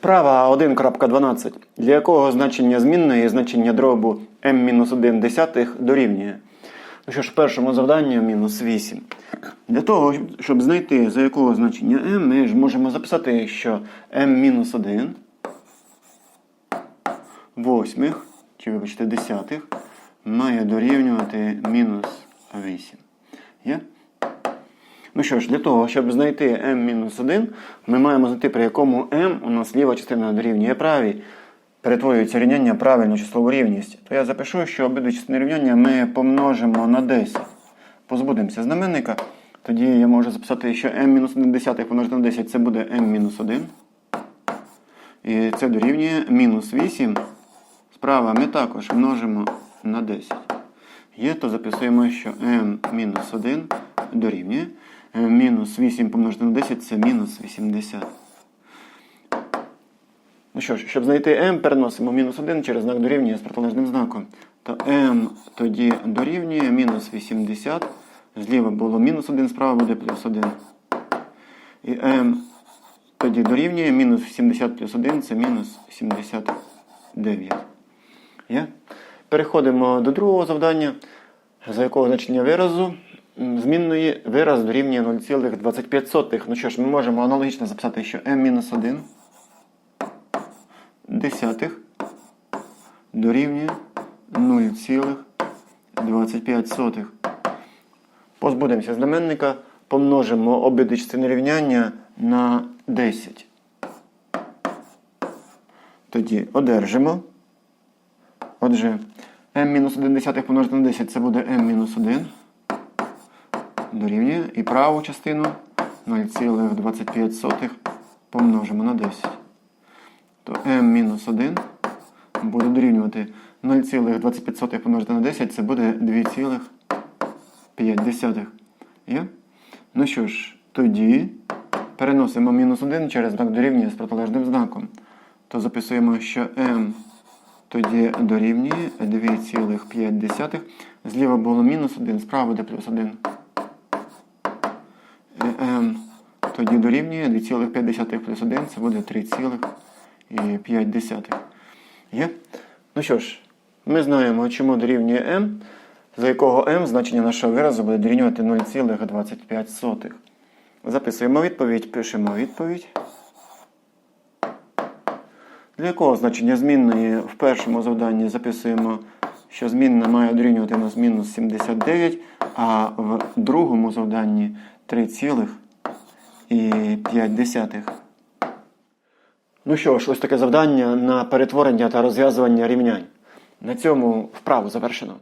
Вправа 1.12, для якого значення змінної значення дробу m-1 дорівнює. Ну що ж, в першому завданні мінус 8. Для того, щоб знайти за якого значення m, ми ж можемо записати, що m-1 восьмих, чи вибачте, десятих, має дорівнювати мінус 8. Є? Ну що ж, для того, щоб знайти m-1, ми маємо знайти, при якому m у нас ліва частина дорівнює правій, перетворюється рівняння правильну числову рівність. То я запишу, що обидві частини рівняння ми помножимо на 10. Позбудемося знаменника. Тоді я можу записати, що m-1 десятих помножити на 10 це буде m-1. І це дорівнює мінус 8. Справа ми також множимо на 10. Є, то записуємо, що m-1 дорівнює. Е, Мінус 8 помножити на 10 це мінус 80. Ну що ж, щоб знайти m, переносимо мінус 1 через знак дорівнює з протилежним знаком. То m тоді дорівнює мінус 80. Зліва було мінус 1, справа буде плюс 1. І m тоді дорівнює мінус 80 плюс 1 це мінус 79. Є? Переходимо до другого завдання, за якого значення виразу змінної вираз дорівнює 0,25. Ну що ж, ми можемо аналогічно записати, що m-1 десятих дорівнює 0,25. Позбудемося знаменника, помножимо обидві частини рівняння на 10. Тоді одержимо. Отже, m-1 помножити на 10 це буде m-1 дорівнює. І праву частину 0,25 помножимо на 10. То m-1 буде дорівнювати 0,25 помножити на 10, це буде 2,5. Є? Ну що ж, тоді переносимо мінус 1 через знак дорівнює з протилежним знаком. То записуємо, що m тоді дорівнює 2,5. Зліва було мінус 1, справа буде плюс 1. M тоді дорівнює 2,5 плюс 1, це буде 3,5. Є? Ну що ж, ми знаємо, чому дорівнює m, за якого m значення нашого виразу буде дорівнювати 0,25. Записуємо відповідь, пишемо відповідь. Для якого значення змінної в першому завданні записуємо, що змінна має дорівнювати нас мінус 79, а в другому завданні 3,5. Ну що ж, ось таке завдання на перетворення та розв'язування рівнянь. На цьому вправу завершено.